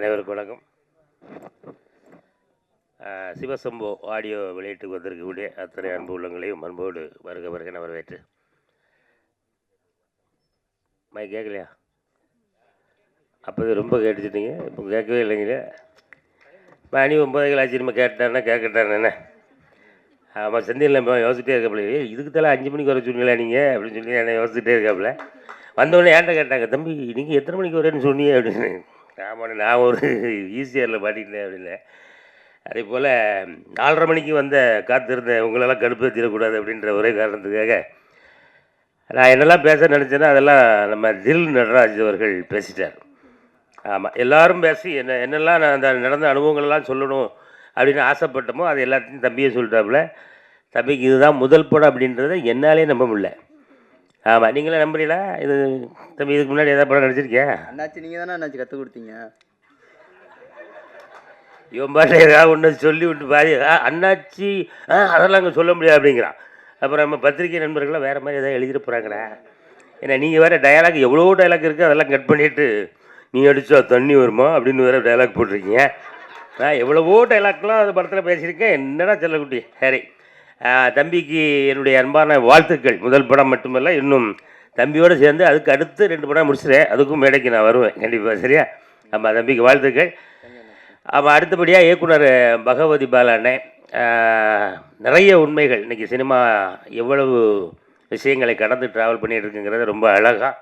அனைவருக்கும் வணக்கம். சிவசம்போ ஆடியோ வெளியீட்டுக்கு வந்திருக்கக்கூடிய அத்தனை அன்பு உள்ளங்களையும் அன்போடு வருக வருக நான் வரவேற்று. மை கேட்கலையா? அப்போது ரொம்ப கேட்டுச்சிட்டிங்க. இப்போ கேட்கவே இல்லைங்களே. மணி ஒம்பது ஆச்சு நம்ம கேட்டாருன்னா கேட்கட்டான் என்ன? ஆமாம் செந்தில் நம்ம யோசிச்சிட்டே இருக்காப்புல. இதுக்கு தலை அஞ்சு மணிக்கு வர சொன்னீங்களா நீங்கள் அப்படின்னு சொல்லி என்னை யோசிச்சுட்டே இருக்காப்புல. வந்தோடனே ஏன்ட்ட கேட்டாங்க? தம்பி நீங்கள் எத்தனை மணிக்கு வரேன்னு சொன்னீங்க அப்படின்னு. ஆமாண்ணே நான் ஒரு ஈஸியரில் மாட்டிக்கிட்டேன் அப்படின்னேன் அதே போல் நாலரை மணிக்கு வந்த காத்திருந்தேன் உங்களெல்லாம் கடுப்பேற்றிடக்கூடாது அப்படின்ற ஒரே காரணத்துக்காக நான் என்னெல்லாம் பேச நினச்சேன்னா அதெல்லாம் நம்ம தில் நடராஜ் அவர்கள் பேசிட்டார். ஆமாம் எல்லாரும் பேசி என்ன என்னெல்லாம் நான் அந்த நடந்த அனுபவங்கள்லாம் சொல்லணும் அப்படின்னு ஆசைப்பட்டோமோ அது எல்லாத்தையும் தம்பியே சொல்லிட்டாப்புல. தம்பிக்கு இதுதான் முதல் படம் அப்படின்றத என்னாலே நம்ப முடியல. ஆமாம் நீங்களே நம்புறீங்களா? இது தம்பி இதுக்கு முன்னாடி ஏதாவது படம் நடிச்சிருக்கியா? அண்ணாச்சி நீங்கள் தானே அண்ணாச்சி கற்றுக் கொடுத்தீங்க? இவன் பாட்டு ஏதாவது ஒன்று சொல்லி விட்டு பாதி அண்ணாச்சி ஆ அதெல்லாம் அங்கே சொல்ல முடியாது அப்படிங்கிறான். அப்புறம் நம்ம பத்திரிகை நண்பர்கள்லாம் வேறு மாதிரி ஏதாவது எழுதிட்டு போகிறாங்களா ஏன்னா நீங்கள் வேறு டயலாக் எவ்வளோ டயலாக் இருக்குது அதெல்லாம் கட் பண்ணிவிட்டு நீ அடிச்சா தண்ணி வருமா? அப்படின்னு வேறு டயலாக் போட்டிருக்கீங்க. நான் எவ்வளவோ டைலாக்லாம் அந்த படத்தில் பேசியிருக்கேன். என்னடா செல்லக்குட்டி சரி. தம்பிக்கு என்னுடைய அன்பான வாழ்த்துக்கள். முதல் படம் மட்டுமல்ல இன்னும் தம்பியோடு சேர்ந்து அதுக்கு அடுத்து ரெண்டு படம் முடிச்சிட்டேன் அதுக்கும் மேடைக்கு நான் வருவேன். கண்டிப்பாக சரியா? ஆமாம் தம்பிக்கு வாழ்த்துக்கள். ஆமாம் அடுத்தபடியாக இயக்குனர் பகவதி பாலாண்ணே. நிறைய உண்மைகள். இன்றைக்கி சினிமா எவ்வளவு விஷயங்களை கடந்து ட்ராவல் பண்ணிட்டுருக்குங்கிறது ரொம்ப அழகாக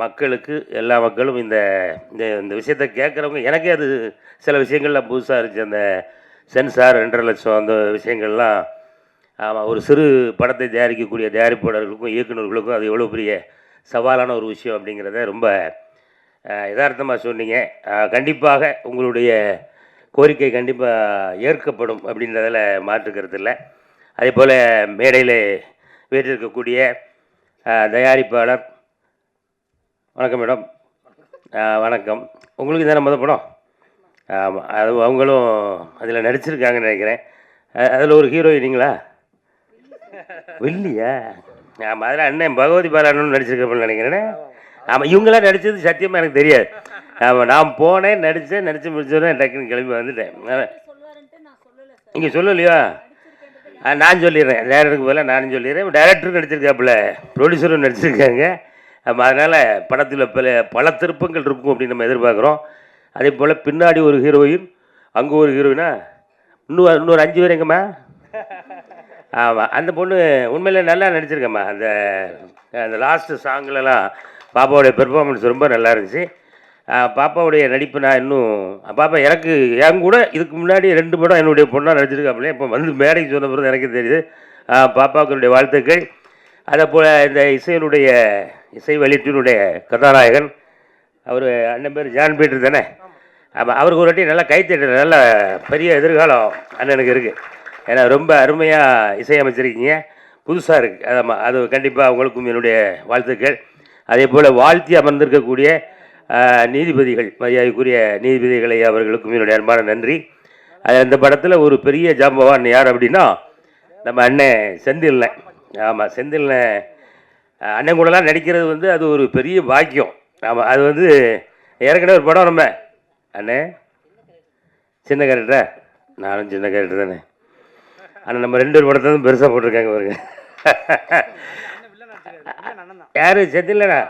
மக்களுக்கு எல்லா மக்களும் இந்த இந்த இந்த விஷயத்தை கேட்குறவங்க எனக்கே அது சில விஷயங்கள்லாம் புதுசாக இருந்துச்சு. அந்த சென்சார் ரெண்டரை லட்சம் அந்த விஷயங்கள்லாம் ஆமாம் ஒரு சிறு படத்தை தயாரிக்கக்கூடிய தயாரிப்பாளர்களுக்கும் இயக்குநர்களுக்கும் அது எவ்வளோ பெரிய சவாலான ஒரு விஷயம் அப்படிங்கிறத ரொம்ப யதார்த்தமாக சொன்னீங்க. கண்டிப்பாக உங்களுடைய கோரிக்கை கண்டிப்பாக ஏற்கப்படும் அப்படின்றதில் மாற்றுக்கிறது இல்லை. அதே போல் மேடையில் வீட்டிருக்கக்கூடிய தயாரிப்பாளர் வணக்கம் மேடம். வணக்கம். உங்களுக்கு தானே முத படம்? ஆமாம் அது அவங்களும் அதில் நடிச்சிருக்காங்கன்னு நினைக்கிறேன். அதில் ஒரு ஹீரோயினிங்களா வில்லியா? ஆமாம் அதில் அண்ணன் பகவதி பாலான்னு நடிச்சிருக்கப்பன்னு நினைக்கிறேனே. ஆமாம் இவங்களாம் நடித்தது சத்தியமாக எனக்கு தெரியாது. ஆமாம் நான் போனேன் நடித்தேன் நடித்து முடிச்சோடனே டக்குன்னு கிளம்பி வந்துட்டேன். நீங்கள் சொல்லலையா? நான் சொல்லிடுறேன். டேரக்டருக்கு பதிலாக நானும் சொல்லிடுறேன். டேரக்டரும் நடிச்சிருக்காப்புல. ப்ரொடியூசரும் நடிச்சிருக்காங்க. அதனால் படத்தில் பல பல திருப்பங்கள் இருக்கும் அப்படின்னு நம்ம எதிர்பார்க்குறோம். அதே போல் பின்னாடி ஒரு ஹீரோயின் அங்கே ஒரு ஹீரோயினா இன்னும் இன்னொரு அஞ்சு பேர் எங்கம்மா? ஆமாம் அந்த பொண்ணு உண்மையில் நல்லா நடிச்சிருக்கம்மா. அந்த அந்த லாஸ்ட்டு சாங்கிலலாம் பாப்பாவுடைய பெர்ஃபார்மன்ஸ் ரொம்ப நல்லா இருந்துச்சு. பாப்பாவுடைய நடிப்பு நான் இன்னும் பாப்பா எனக்கு என் கூட இதுக்கு முன்னாடி ரெண்டு படம் என்னுடைய பொண்ணாக நடிச்சிருக்காப்புல இப்போ வந்து மேடைக்கு சொன்ன பிறகு எனக்கு தெரியுது. ஆ, பாப்பாவுக்கு வாழ்த்துக்கள். அதே போல் இந்த இசையினுடைய இசை வெளியீட்டினுடைய கதாநாயகன் அவர் அண்ணன் பேர் ஜான் பீட்டர் தானே? ஆமாம் அவருக்கு ஒரு வாட்டி நல்லா கைத்தட்டு நல்ல பெரிய எதிர்காலம் அண்ணனுக்கு இருக்குது ஏன்னா ரொம்ப அருமையாக இசையமைச்சிருக்கீங்க. புதுசாக இருக்குது ஆமாம் அது கண்டிப்பாக உங்களுக்கும் என்னுடைய வாழ்த்துக்கள். அதே போல் வாழ்த்தி அமர்ந்திருக்கக்கூடிய நீதிபதிகள் மரியாதைக்குரிய நீதிபதிகளை அவர்களுக்கும் என்னுடைய அன்பான நன்றி. அது அந்த படத்தில் ஒரு பெரிய ஜாம்பவான் யார் அப்படின்னா நம்ம அண்ணன் செந்தில்ண்ணன் ஆமாம் செந்தில்ண்ணன் அண்ணன் கூடலாம் நடிக்கிறது வந்து அது ஒரு பெரிய பாக்கியம். ஆமாம் அது வந்து ஏற்கனவே ஒரு படம் நம்ம அண்ணே. சின்ன கேரக்டரா நானும் சின்ன கேரக்டர் தானே. ஆனால் நம்ம ரெண்டு ஒரு படத்தை பெருசாக போட்டிருக்காங்க பாருங்க. யாரு? செந்தில்லண்ணா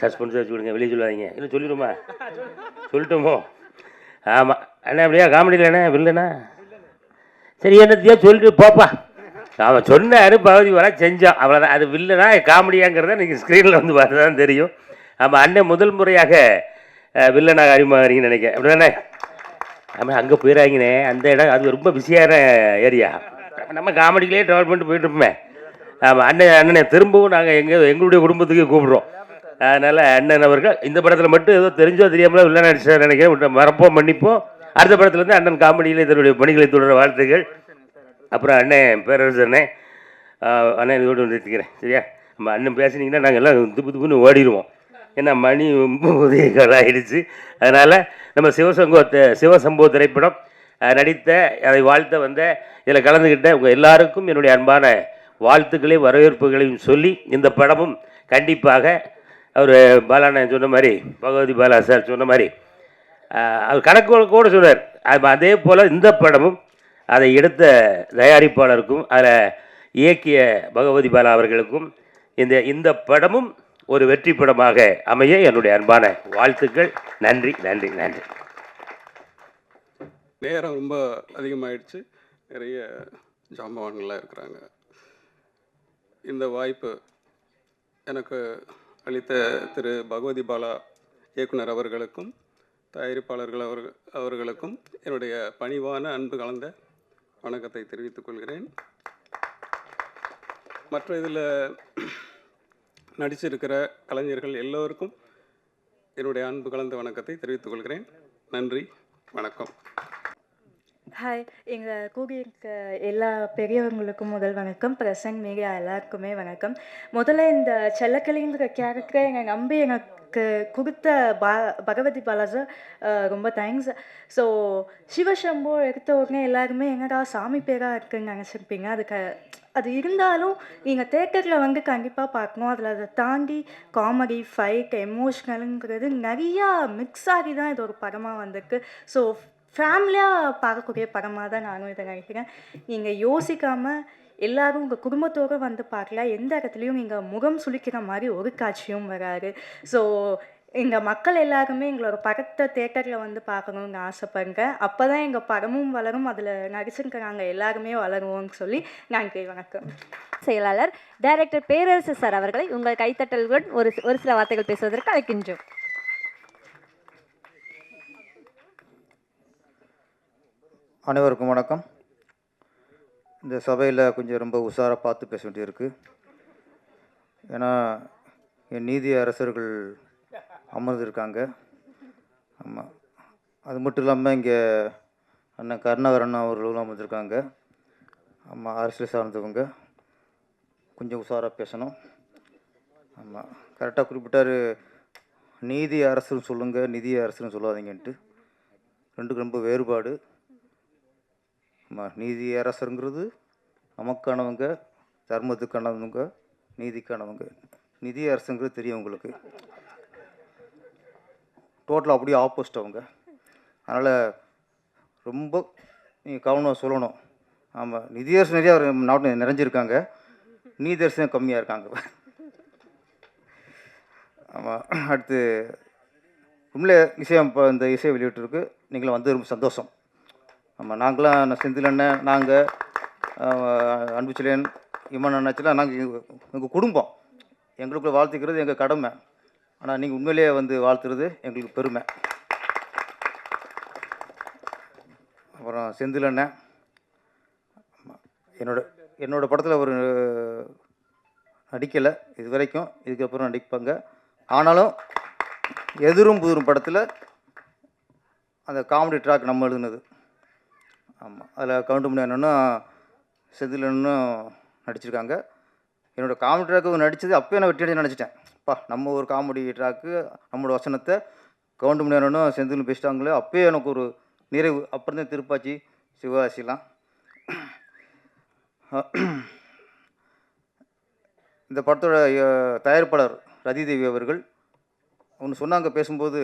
சஸ்பென்ஸ் வச்சு விடுங்க வெளியே சொல்லாதீங்க. இல்லை சொல்லிடுமா சொல்லட்டுமோ? ஆமாம் அண்ணா அப்படியா காமெடியில் அண்ணா வில்லண்ணா சரி என்னத்தையோ சொல்லிட்டு போப்பா. அவன் சொன்னார் பகுதி வர செஞ்சான். அவ்வளோதான் அது வில்லனா காமெடியாங்கிறத நீங்கள் ஸ்க்ரீனில் வந்து பார்த்து தான் தெரியும். ஆமாம் அண்ணன் முதல் முறையாக வில்லனாக அறிமுகம் நினைக்கிறேன். அப்படி தானே ஆமாம் அங்கே போயிடாங்கண்ணே அந்த இடம் அது ரொம்ப பிஸியான ஏரியா. நம்ம காமெடிக்கிலே ட்ராவல் பண்ணிட்டு போயிட்டு இருப்போமே ஆமாம் அண்ணன் அண்ணனை திரும்பவும் நாங்கள் எங்கள் எங்களுடைய குடும்பத்துக்கு கூப்பிடுறோம். அதனால் அண்ணன் அவர்கள் இந்த படத்தில் மட்டும் ஏதோ தெரிஞ்சோ தெரியாமலோ இல்லை நடிச்சார் நினைக்கிறேன். மறப்போம் மன்னிப்போம். அடுத்த படத்துலேருந்து அண்ணன் காமெடியில் இதனுடைய பணிகளை தொடர வாழ்த்துக்கள் அப்புறம் அண்ணன் பேரரசண்ணே அண்ணன் அண்ணன் இதோடு நிறுத்திக்கிறேன். சரியா? நம்ம அண்ணன் பேசுனீங்கன்னா நாங்கள் எல்லாம் துப்பு துப்புன்னு ஓடிடுவோம். ஏன்னா மணி ரொம்ப கால் ஆகிடுச்சு அதனால் நம்ம சிவசங்கோ சிவசம்போ சிவசம்பவ திரைப்படம் நடித்த அதை வாழ்த்த வந்த இதில் கலந்துக்கிட்ட உங்கள் எல்லாருக்கும் என்னுடைய அன்பான வாழ்த்துக்களையும் வரவேற்புகளையும் சொல்லி இந்த படமும் கண்டிப்பாக அவர் பாலாண்ணன் சொன்ன மாதிரி பகவதி பாலா சார் சொன்ன மாதிரி அவர் கணக்கு கூட சொன்னார். அது அதே போல் இந்த படமும் அதை எடுத்த தயாரிப்பாளருக்கும் அதில் இயக்கிய பகவதி பாலா அவர்களுக்கும் இந்த இந்த படமும் ஒரு வெற்றி படமாக அமைய என்னுடைய அன்பான வாழ்த்துக்கள். நன்றி நன்றி நன்றி. நேரம் ரொம்ப அதிகமாகிடுச்சு நிறைய ஜாம்பவான்கள்லாம் இருக்கிறாங்க. இந்த வாய்ப்பு எனக்கு அளித்த திரு பகவதி பாலா இயக்குனர் அவர்களுக்கும் தயாரிப்பாளர்கள் அவர்கள் அவர்களுக்கும் என்னுடைய பணிவான அன்பு கலந்த வணக்கத்தை தெரிவித்துக் கொள்கிறேன். மற்ற இதில் நடிச்சிருக்கிற கலைஞர்கள் எல்லோருக்கும் என்னுடைய அன்பு கலந்த வணக்கத்தை தெரிவித்துக் கொள்கிறேன். நன்றி வணக்கம். ஹாய் எங்கள் கூடியிருக்க எல்லா பெரியவங்களுக்கும் முதல் வணக்கம். பிரசன்ட் மீடியா எல்லாருக்குமே வணக்கம். முதல்ல இந்த செல்லக்கிளிங்கிற கேரக்டரை எங்கள் நம்பி எனக்கு கொடுத்த பா பகவதி பாலாஜர் ரொம்ப தேங்க்ஸ் ஸோ சிவசம்போ எடுத்த உடனே எல்லாருமே என்னடா சாமி பேராக இருக்குன்னு நினச்சிருப்பீங்க? அதுக்கு அது இருந்தாலும் நீங்கள் தேட்டரில் வந்து கண்டிப்பாக பார்க்கணும். அதில் அதை தாண்டி காமெடி ஃபைட் எமோஷ்னலுங்கிறது நிறையா மிக்ஸ் ஆகி தான் இது ஒரு படமாக வந்திருக்கு. ஸோ ஃபேமிலியாக பார்க்கக்கூடிய படமாக தான் நானும் இதை நினைக்கிறேன். நீங்கள் யோசிக்காமல் எல்லாரும் உங்கள் குடும்பத்தோடு வந்து பார்க்கல. எந்த இடத்துலையும் நீங்கள் முகம் சுளிக்கிற மாதிரி ஒரு காட்சியும் வராது. ஸோ எங்கள் மக்கள் எல்லாருமே எங்களோட படத்தை தேட்டரில் வந்து பார்க்கணுன்னு ஆசைப்படுங்க. அப்போ தான் எங்கள் படமும் வளரும் அதில் நடிச்சிருக்கிறாங்க எல்லாருமே வளருவோம்னு சொல்லி நன்றி வணக்கம். செயலாளர் டைரக்டர் பேரரசு சார் அவர்களை உங்கள் கைத்தட்டல்களுடன் ஒரு ஒரு சில வார்த்தைகள் பேசுவதற்கு அழைக்கின்றோம். அனைவருக்கும் வணக்கம். இந்த சபையில் கொஞ்சம் ரொம்ப உஷாராக பார்த்து பேச வேண்டியிருக்கு. ஏன்னா என் நீதி அரசர்கள் அமர்ந்திருக்காங்க. ஆமாம் அது மட்டும் இல்லாமல் இங்கே அண்ணன் கருணாகரன் அவர்களும் அமர்ந்திருக்காங்க. ஆமாம் அரசியல் சார்ந்தவங்க. கொஞ்சம் உஷாராக பேசணும். ஆமாம் கரெக்டாக குறிப்பிட்டார் நீதி அரசுன்னு சொல்லுங்கள் நிதி அரசுன்னு சொல்லாதீங்கன்ட்டு. ரெண்டுக்கு ரொம்ப வேறுபாடு. ஆமாம் நீதி அரசருங்கிறது நமக்கானவங்க தர்மத்துக்கானவங்க நீதிக்கானவங்க. நிதி அரசுங்கிறது தெரியும் உங்களுக்கு. டோட்டலாக அப்படியே ஆப்போசிட் அவங்க. அதனால் ரொம்ப நீங்கள் கவனம் சொல்லணும். ஆமாம் நிதியரசு நிறையா நாட்டில் நிறைஞ்சிருக்காங்க. நீதி கம்மியாக இருக்காங்க. ஆமாம் அடுத்து உண்மையிலே இசையம் இப்போ இந்த இசை வெளியிட்டிருக்கு. நீங்களும் வந்து ரொம்ப சந்தோஷம். ஆமாம் நாங்களாம் நான் செந்தில் அண்ணன் நாங்கள் அன்புச்சிலேன் இம்மன் அண்ணாச்சிலாம் நாங்கள் எங்கள் குடும்பம். எங்களுக்குள்ள வாழ்த்துக்கிறது எங்கள் கடமை. ஆனால் நீங்கள் உண்மையிலேயே வந்து வாழ்த்துறது எங்களுக்கு பெருமை. அப்புறம் செந்தில் அண்ணன். என்னோட என்னோடய படத்தில் ஒரு நடிக்கலை. இது வரைக்கும் இதுக்கப்புறம் நடிப்பாங்க. ஆனாலும் எதிரும் புதிரும் படத்தில் அந்த காமெடி ட்ராக் நம்ம எழுதுனது. ஆமாம் அதில் கவுண்டமணி அண்ணனும் செந்தில் அண்ணனும் நடிச்சிருக்காங்க. என்னோடய காமெடி ட்ராக்கு நடித்தது அப்போயே நான் வெற்றி அடைஞ்சு நினச்சிட்டேன். பா நம்ம ஒரு காமெடி ட்ராக்கு நம்மளோட வசனத்தை கவுண்டமணி அண்ணனும் செந்திலும் பேசிட்டாங்களே அப்போயே எனக்கு ஒரு நிறைவு. அப்புறம் தான் திருப்பாச்சி சிவகாசிலாம். இந்த படத்தோட தயாரிப்பாளர் ரதிதேவி அவர்கள் ஒன்று சொன்னாங்க பேசும்போது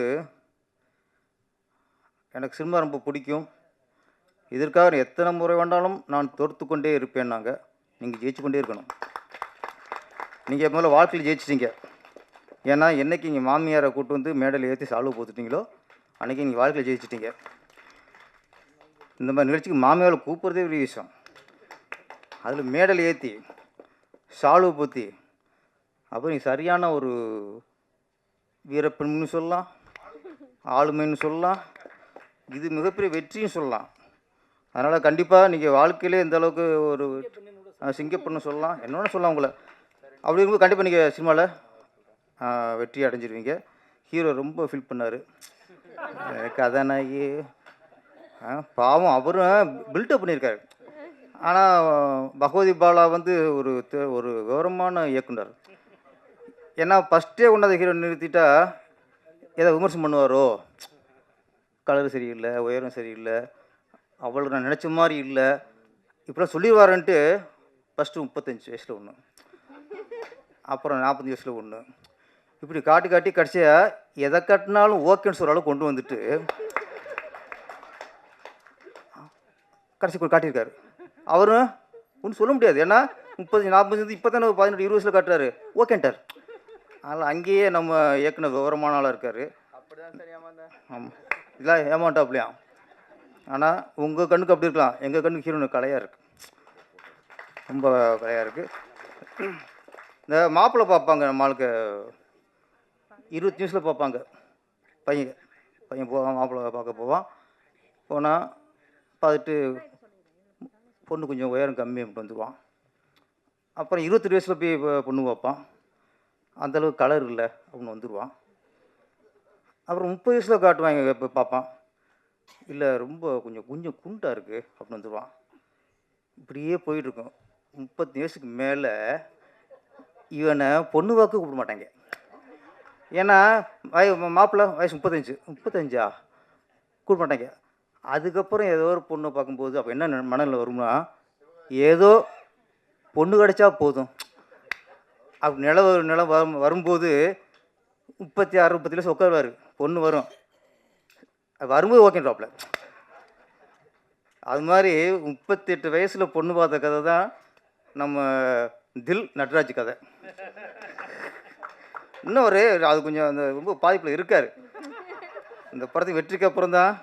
எனக்கு சினிமா ரொம்ப பிடிக்கும். இதற்காக எத்தனை முறை வேண்டாலும் நான் தொடுத்து கொண்டே இருப்பேன் நாங்கள் நீங்கள் ஜெயிச்சு கொண்டே இருக்கணும். நீங்கள் முதல்ல வாழ்க்கையில் ஜெயிச்சிட்டீங்க. ஏன்னா என்னைக்கு இங்கே மாமியாரை கூட்டு வந்து மேடையில் ஏற்றி சால்வ் போத்துட்டீங்களோ அன்றைக்கி நீங்கள் வாழ்க்கையில் ஜெயிச்சிட்டீங்க. இந்த மாதிரி நிகழ்ச்சிக்கு மாமியாரை கூப்பிட்றதே பெரிய விஷயம். அதில் மேடல் ஏற்றி சால்வு போத்தி அப்போ நீ சரியான ஒரு வீரப்பெண்னு சொல்லலாம் ஆளுமைன்னு சொல்லலாம் இது மிகப்பெரிய வெற்றியும் சொல்லலாம். அதனால் கண்டிப்பாக நீங்கள் வாழ்க்கையிலே இந்த அளவுக்கு ஒரு சிங்கப்பெண்ணு சொல்லலாம். என்னென்னு சொல்லலாம் உங்களை. அப்படி இருக்கும்போது கண்டிப்பாக நீங்கள் சினிமாவில் வெற்றி அடைஞ்சிருவீங்க. ஹீரோ ரொம்ப ஃபீல் பண்ணார். கதாநாயகி ஆ, பாவம் அவரும் பில்டப் பண்ணியிருக்காரு ஆனால் பகவதி பாலா வந்து ஒரு ஒரு விவரமான இயக்குனர். ஏன்னா ஃபஸ்ட்டே கொண்டாந்த ஹீரோ நிறுத்திட்டா ஏதோ விமர்சனம் பண்ணுவாரோ? கலர் சரியில்லை உயரம் சரியில்லை அவளுக்கு நான் நினச்ச மாதிரி இல்லை. இப்படிலாம் சொல்லிடுவாருன்ட்டு ஃபஸ்ட்டு முப்பத்தஞ்சு வயசில் ஒன்று அப்புறம் நாற்பத்தஞ்சு வயசில் ஒன்று இப்படி காட்டி காட்டி கடைசியாக எதை கட்டினாலும் ஓகேன்னு சொல்கிற கொண்டு வந்துட்டு கடைசி காட்டியிருக்காரு. அவரும் ஒன்றும் சொல்ல முடியாது. ஏன்னா முப்பது நாற்பது இப்போ தானே ஒரு பதினெட்டு இருபது வயசில் காட்டுறாரு. ஓகேன்ட்டார். அதனால் அங்கேயே நம்ம இயக்குனர் விவரமான ஆளாக இருக்கார். ஆமாம் இல்லை ஏமாட்டாப்லையா ஆனால் உங்கள் கண்ணுக்கு அப்படி இருக்கலாம். எங்கள் கண்ணுக்கு ஹீரோனு கலையாக இருக்குது ரொம்ப கலையாக இருக்குது இந்த மாப்பிள்ளை பார்ப்பாங்க நம்மளுக்கு இருபத்தி நிமிஷத்தில் பார்ப்பாங்க. பையன் பையன் போவான் மாப்பிள்ளை பார்க்க போவான். போனால் பார்த்துட்டு பொண்ணு கொஞ்சம் உயரம் கம்மி அப்படின்ட்டு வந்துடுவான் அப்புறம் இருபத்தெட்டு வயசில் போய் பொண்ணு பார்ப்பான். அந்தளவுக்கு கலர் இல்லை அப்படின்னு வந்துடுவான் அப்புறம் முப்பது வயசில் காட்டுவாங்க இப்போ பார்ப்பான். இல்லை ரொம்ப கொஞ்சம் கொஞ்சம் குண்டாக இருக்குது அப்படின்னு வந்துடுவான் இப்படியே போயிட்டுருக்கும் முப்பத்தி வயசுக்கு மேலே இவனை பொண்ணு வாக்கு கூப்பிட மாட்டாங்க. ஏன்னா வய மாப்பிள்ளை வயசு முப்பத்தஞ்சு. முப்பத்தஞ்சா? கூட மாட்டாங்க அதுக்கப்புறம் ஏதோ ஒரு பொண்ணை பார்க்கும்போது அப்போ என்ன மனநிலை வரும்னா ஏதோ பொண்ணு கிடைச்சா போதும். அப்படி நில நிலம் வரும் வரும்போது முப்பத்தி ஆறு முப்பத்தி லட்சம் உட்காருவார். பொண்ணு வரும். அது வரும்போது ஓகேன்றாப்ல அது மாதிரி முப்பத்தெட்டு வயசில் பொண்ணு பார்த்த கதை தான் நம்ம தில் நட்ராஜ் கதை. இன்னும் ஒரு அது கொஞ்சம் அந்த ரொம்ப பாதிப்பில் இருக்கார். இந்த படத்துக்கு வெற்றிக்கு அப்புறம் தான்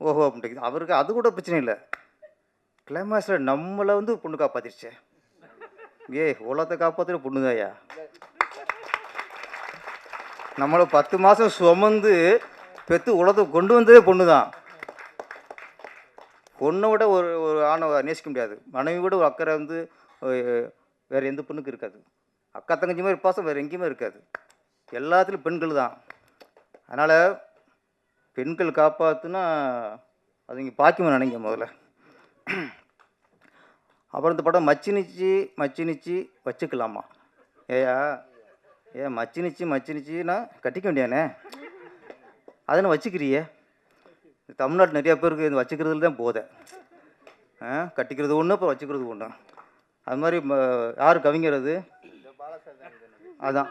ஓஹோ அப்படின்ட்டு அவருக்கு அது கூட பிரச்சனை இல்லை. கிளைமாக்ஸில் நம்மளை வந்து பொண்ணு காப்பாற்றிருச்சே ஏய் உலகத்தை காப்பாற்றுற பொண்ணுதாயா நம்மளை பத்து மாதம் சுமந்து பெற்று உலகத்தை கொண்டு வந்ததே பொண்ணு தான் பொண்ணை விட ஒரு ஒரு ஆணை நேசிக்க முடியாது. மனைவி விட ஒரு அக்கறை வந்து வேறு வேற எந்த பொண்ணுக்கும் இருக்காது. அக்கா தங்கச்சி மாதிரி பாசம் வேறு எங்கேயுமே இருக்காது. எல்லாத்துலேயும் பெண்கள் தான். அதனால் பெண்கள் காப்பாற்றுனா அது இங்கே பாக்கியமாக நினைங்க முதல்ல. அப்புறம் இந்த படம் மச்சினிச்சு மச்சினிச்சு வச்சுக்கலாமா? ஏயா ஏ மச்சி நிச்சி கட்டிக்க வேண்டியானே அதனை வச்சுக்கிறியே? தமிழ்நாட்டில் நிறையா பேருக்கு இந்த வச்சுக்கிறதுல தான் போதை. கட்டிக்கிறது ஒன்று அப்புறம் வச்சுக்கிறது ஒன்று அது மாதிரி யார் கவிஞர் அது? அதான்.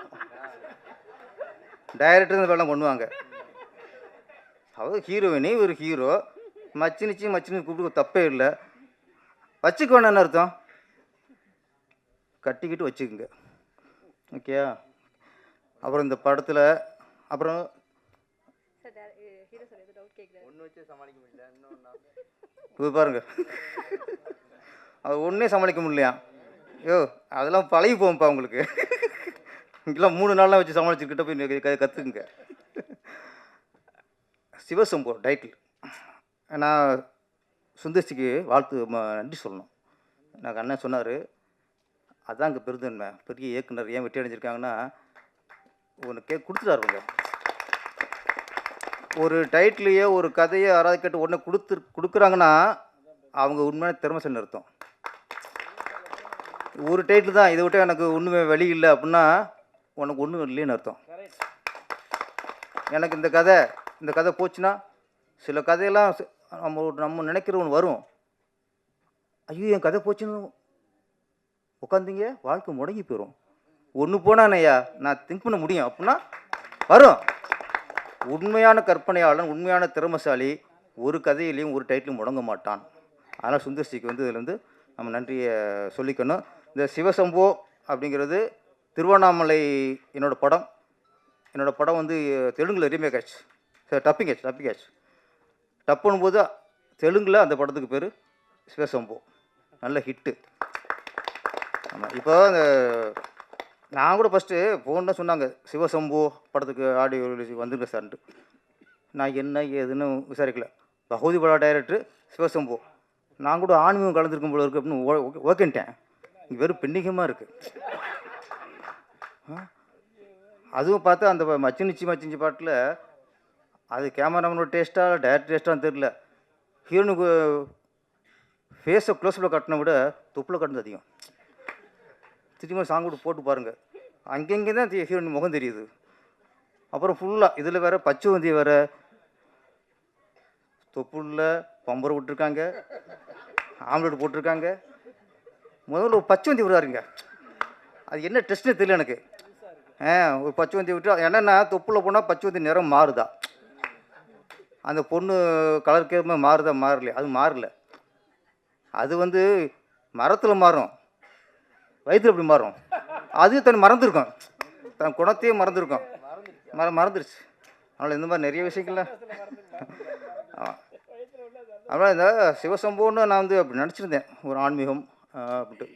டைரக்டர் இந்த படம் பண்ணுவாங்க. அவர் ஹீரோயினி ஒரு ஹீரோ மச்சினிச்சு மச்சினி கூப்பிட்டு தப்பே இல்லை. வச்சுக்க வேணாம்னு அர்த்தம்? கட்டிக்கிட்டு வச்சுக்குங்க. ஓகேயா அப்புறம் இந்த படத்தில் அப்புறம் ஒன்று வச்சு சமாளிக்க முடியல இன்னொன்னா இது பாருங்க. அது ஒன்றே சமாளிக்க முடியலையா? ஐயோ அதெல்லாம் பழகி போகும்ப்பா உங்களுக்கு. இங்கெல்லாம் மூணு நாள்லாம் வச்சு சமாளிச்சுக்கிட்ட போய் கற்றுக்குங்க சிவசம்போ டைட்டில் நான் சுந்தர்சிக்கு வாழ்த்து நன்றி சொல்லணும். எனக்கு அண்ணன் சொன்னார். அதான் இங்கே பெருந்தன்மை. பெரிய இயக்குனர் ஏன் வெற்றி அடைஞ்சிருக்காங்கன்னா ஒன்று கே கொடுத்துட்டாருங்க ஒரு டைட்டிலையோ ஒரு கதையோ யாராவது கேட்டு உடனே கொடுத்து கொடுக்குறாங்கன்னா அவங்க உண்மையான திறமைசல் அர்த்தம். ஒரு டைட்டில் தான். இதை விட்டு எனக்கு ஒன்றுமே வழி இல்லை அப்படின்னா உனக்கு ஒன்றும் இல்லைன்னு அர்த்தம். எனக்கு இந்த கதை இந்த கதை போச்சுன்னா சில கதையெல்லாம் நம்ம நம்ம நினைக்கிற ஒன்று வரும். ஐயோ என் கதை போச்சுன்னு உட்காந்தீங்க வாழ்க்கை முடங்கி போயிடும் ஒன்று போனானையா நான் திங்க் பண்ண முடியும். அப்படின்னா வரும். உண்மையான கற்பனையாளன் உண்மையான திறமசாலி ஒரு கதையிலையும் ஒரு டைட்டிலும் முடங்க மாட்டான். அதனால் சுந்தர்சிக்கு வந்து இதில் வந்து நம்ம நன்றியை சொல்லிக்கணும். இந்த சிவசம்போ அப்படிங்கிறது திருவண்ணாமலை என்னோடய படம் என்னோடய படம் வந்து தெலுங்கில் ரீமேக் ஆச்சு. சரி டப்பிங் ஆச்சு டப்பிங் ஆச்சு. டப்புன்னு போது தெலுங்கில் அந்த படத்துக்கு பேர் சிவசம்போ. நல்ல ஹிட்டு ஆமாம் இப்போ அந்த நான் கூட ஃபஸ்ட்டு ஃபோன் தான் சொன்னாங்க சிவசம்பு படத்துக்கு ஆடியோ ரிலீஸ் வந்துருங்க சார்ன்ட்டு நான் என்ன ஏதுன்னு விசாரிக்கல. பகவதி படா டைரக்டர் சிவசம்பு. நான் கூட ஆன்மீகம் கலந்துருக்கும் போல இருக்குது அப்படின்னு ஓ- ஓகே- ஓகேன்ட்டேன். இங்கே வெறும் பெண்ணிகமாக இருக்குது அதுவும் பார்த்தா அந்த மச்சினிச்சி மச்சினிச்சி பாட்டில் அது கேமராமேனோட டேஸ்ட்டாக இல்லை டேரக்டர் டேஸ்ட்டான்னு தெரில ஹீரோனுக்கு ஃபேஸை க்ளோஸில் கட்டின விட தொப்பில் கட்டினது அதிகம். திரும்ப சாங் கூட போட்டு பாருங்கள் அங்கங்கே தான் ஹீரோயின் முகம் தெரியுது. அப்புறம் ஃபுல்லாக இதில் வேற பச்சை வந்தி வேற தொப்புள்ள பம்பரை விட்டுருக்காங்க. ஆம்லெட் போட்டிருக்காங்க. முதல்ல ஒரு பச்சை வந்தி விடுறாருங்க அது என்ன டெஸ்ட்னே தெரியல எனக்கு. ஒரு பச்சை வந்தி விட்டு என்னென்னா தொப்புள்ள போனால் பச்சை வந்தி நிறம் மாறுதா? அந்த பொண்ணு கலர் மாறுதா மாறலையா? அது மாறல. அது வந்து மரத்தில் மாறும். வயிற்றுல எப்படி மாறும். அது தன் மறந்துருக்கும். தன் குணத்தையே மறந்துருக்கும். மற மறந்துருச்சு. அதனால் இந்த மாதிரி நிறைய விஷயங்கள்ல அதனால் இந்த சிவசம்போன்னு நான் வந்து அப்படி நினச்சிருந்தேன். ஒரு ஆன்மீகம் அப்படின்ட்டு.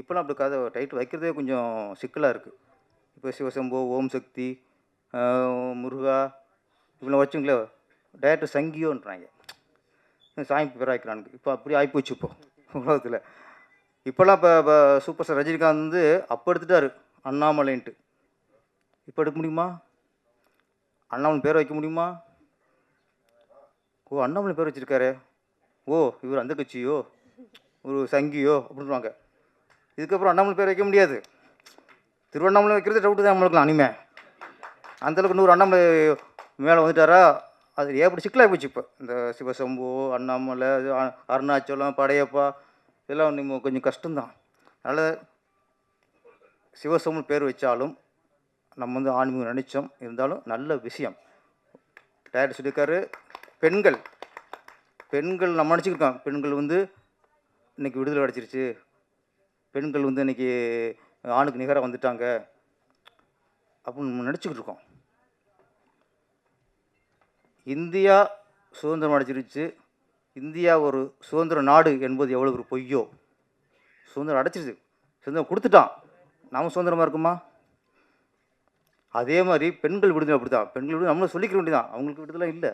இப்போலாம் அப்படி கதை டைட்டில் வைக்கிறதே கொஞ்சம் சிக்கலாக இருக்குது இப்போ சிவசம்போ ஓம் சக்தி முருகா இவ்வளோ வச்சுங்களே டேரக்டர் சங்கியோன்றாங்க. சாமி பேர் ஆயிக்கிறானுங்க இப்போ அப்படி ஆகிப்போச்சு இப்போ உலகத்தில். இப்போல்லாம் இப்போ இப்போ சூப்பர் ஸ்டார் ரஜினிகாந்த் வந்து அப்போ எடுத்துட்டாரு அண்ணாமலைன்ட்டு. இப்போ எடுக்க முடியுமா? அண்ணாமலை பேர் வைக்க முடியுமா? ஓ அண்ணாமலை பேர் வச்சுருக்காரு. ஓ இவர் அந்த கட்சியோ? ஒரு சங்கியோ? அப்படின்வாங்க இதுக்கப்புறம் அண்ணாமலை பேர் வைக்க முடியாது. திருவண்ணாமலை வைக்கிறது டவுட்டு தான் நம்மளுக்கு அனிமே அந்தளவுக்கு நூறு அண்ணாமலை மேலே வந்துட்டாரா? அது ஏற்படி சிக்கலாகி போச்சு இப்போ. இந்த சிவசம்பு அண்ணாமலை அருணாச்சலம் படையப்பா இதெல்லாம் நம்ம கொஞ்சம் கஷ்டம்தான். அதனால் சிவசம்பு பேர் வச்சாலும் நம்ம வந்து ஆன்மீகம் நினைச்சோம். இருந்தாலும் நல்ல விஷயம். டேரக்டர் சொல்லியிருக்காரு பெண்கள் பெண்கள் நம்ம நினச்சிக்கிருக்கோம் பெண்கள் வந்து இன்னைக்கு விடுதலை அடைச்சிருச்சு பெண்கள் வந்து இன்னைக்கு ஆணுக்கு நிகராக வந்துட்டாங்க அப்படின்னு நினச்சிக்கிட்டு இருக்கோம். இந்தியா சுதந்திரம் அடைச்சிருச்சு இந்தியா ஒரு சுதந்திர நாடு என்பது எவ்வளோ ஒரு பொய்யோ? சுதந்திரம் அடைச்சிருச்சு. சுதந்திரம் கொடுத்துட்டான். நாம் சுதந்திரமாக இருக்குமா? அதே மாதிரி பெண்கள் விடுதலை அப்படி தான் பெண்கள் விடுதலை நம்மளும் சொல்லிக்க வேண்டியதான் அவங்களுக்கு விடுதலை இல்லை.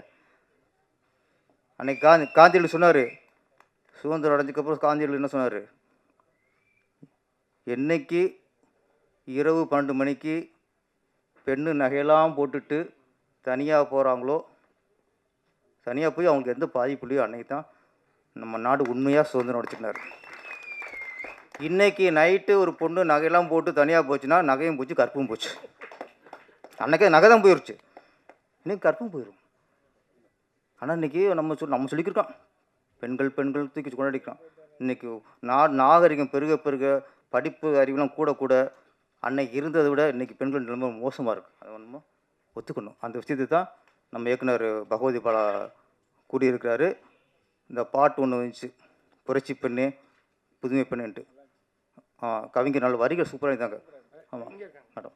அன்னைக்கு காந்தி காந்தியடிகள் சொன்னார் சுதந்திரம் அடைஞ்சதுக்கப்புறம் காந்தியடிகள் என்ன சொன்னார்? என்னைக்கு இரவு பன்னெண்டு மணிக்கு பெண்ணு நகையெல்லாம் போட்டுட்டு தனியாக போகிறாங்களோ தனியாக போய் அவங்களுக்கு எந்த பாதிப்பு இல்லையோ அன்னைக்கு தான் நம்ம நாடு உண்மையாக சுதந்திரம் அடைச்சிருந்தார் இன்றைக்கி நைட்டு ஒரு பொண்ணு நகையெல்லாம் போட்டு தனியாக போச்சுன்னா நகையும் போச்சு கற்பும் போச்சு. அன்றைக்கே நகை தான் போயிடுச்சு இன்னைக்கு கற்பும் போயிடும் ஆனால் இன்றைக்கி நம்ம சொல் நம்ம சொல்லிக்கிருக்கோம் பெண்கள் பெண்கள் தூக்கி கொண்டாடிக்கிறோம். இன்றைக்கி நா நாகரிகம் பெருக பெருக படிப்பு அறிவுலாம் கூட கூட அன்னைக்கு இருந்ததை விட இன்றைக்கி பெண்கள் நிலைமை மோசமாக இருக்குது அது நம்ம ஒத்துக்கணும். அந்த விஷயத்தை தான் நம்ம இயக்குனர் பகவதி பாலா கூடியிருக்கிறாரு இந்த பாட்டு ஒன்று வந்துச்சு. புரட்சி பெண்ணு புதுமை பெண்ணுன்ட்டு. ஆ கவிஞர் நல்ல வரிகள் சூப்பராக இருந்தாங்க ஆமாம் மேடம்.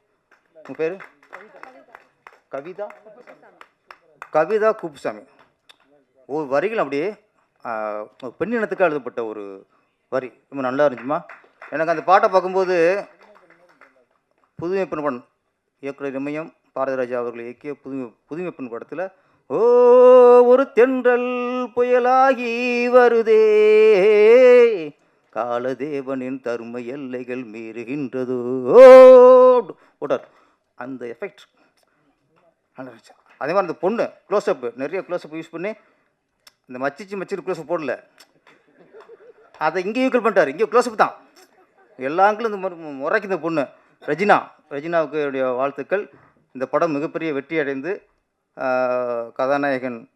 உங்கள் பேர்? கவிதா? கவிதா குப்புசாமி. ஒரு வரிகள் அப்படியே பெண்ணினத்துக்காக எழுதப்பட்ட ஒரு வரி. ரொம்ப நல்லா இருந்துச்சுமா? எனக்கு அந்த பாட்டை பார்க்கும்போது புதுமை படம் இயக்குனர் இமயம் பாரதிராஜா அவர்கள் இயக்கிய புதுமை புதுமை பெண் படத்தில் ஓ ஒரு தென்றல் புயலாகி வருதே. காலதேவனின் தரும எல்லைகள் மீறுகின்றது. ஓ அந்த எஃபெக்ட் நல்லா இருந்துச்சு அதே மாதிரி அந்த பொண்ணு க்ளோஸ்அப் நிறைய க்ளோஸ்அப் யூஸ் பண்ணி இந்த மச்சிச்சு மச்சிட்டு க்ளோஸ்அப் போடல. அதை இங்கே ஈக்குவல் பண்ணிட்டார். இங்கே க்ளோஸ்அப் தான். எல்லாங்களும் இந்த மாதிரி முறைக்கு இந்த பொண்ணு. ரஜினா ரஜினாவுக்கு என்னுடைய வாழ்த்துக்கள். இந்த படம் மிகப்பெரிய வெற்றி அடைந்து கதாநாயகன்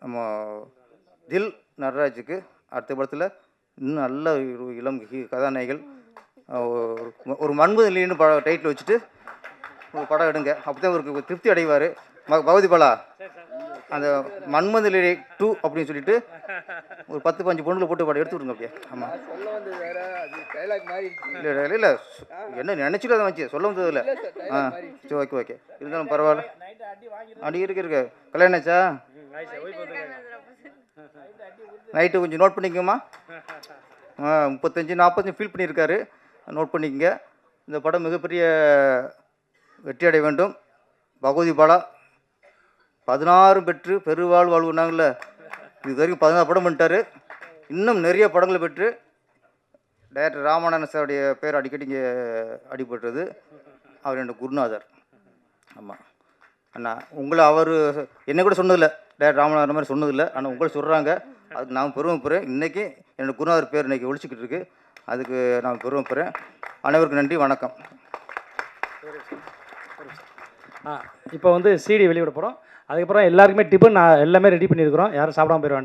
நம்ம தில் நடராஜுக்கு அடுத்த படத்தில் இன்னும் நல்ல இளம் கதாநாயகன். ஒரு- ஒரு மண்பு இல்லைன்னு ப டைட்டில் வச்சுட்டு ஒரு படம் எடுங்க. அப்போ தான் திருப்தி அடைவார். ம பகவதி பாலா அந்த மன்மதிலே டூ அப்படின்னு சொல்லிட்டு ஒரு பத்து பஞ்சு பொண்ணுல போட்டு படம் எடுத்து விடுங்க அப்படியே. ஆமாம் இல்லை இல்லை என்ன நினச்சிட்டு அதை வச்சு சொல்ல இல்லை ஆ சரி ஓகே ஓகே இருந்தாலும் பரவாயில்ல. அடி இருக்கு இருக்கு. கல்யாணம் ஆச்சா? நைட்டு கொஞ்சம் நோட் பண்ணிக்கோமா ஆ முப்பத்தஞ்சு நாற்பத்தஞ்சு ஃபீல் பண்ணியிருக்காரு. நோட் பண்ணிக்கங்க. இந்த படம் மிகப்பெரிய வெற்றி அடைய வேண்டும். பகவதி பாலா பதினாறு பெற்று பெருவாழ் வாழ்வுனாங்கல்ல இது வரைக்கும் பதினாறு படம் பண்ணிட்டாரு. இன்னும் நிறைய படங்களை பெற்று டைரக்டர் ராமானந்த சாருடைய பேர் அடிக்கடி இங்கே அடிபட்டுறது. அவர் என்னோட குருநாதர். ஆமாம் அண்ணா உங்களை அவர் என்ன கூட சொன்னதில்லை. டைரக்டர் ராமநாதன் மாதிரி சொன்னதில்லை. ஆனால் உங்களை சொல்கிறாங்க அதுக்கு நான் பெருமைப்படுறேன் இன்றைக்கி என்னோடய குருநாதர் பேர் இன்றைக்கி ஒழிச்சிக்கிட்டு இருக்கு. அதுக்கு நான் பெருமைப்படுறேன் அனைவருக்கும் நன்றி வணக்கம். ஆ இப்போ வந்து சிடி வெளியிட போகிறோம் அதுக்கப்புறம் எல்லாருக்குமே டிஃபன் நான் எல்லாமே ரெடி பண்ணியிருக்கிறோம். யாரும் சாப்பிடாம போயிடுவாங்க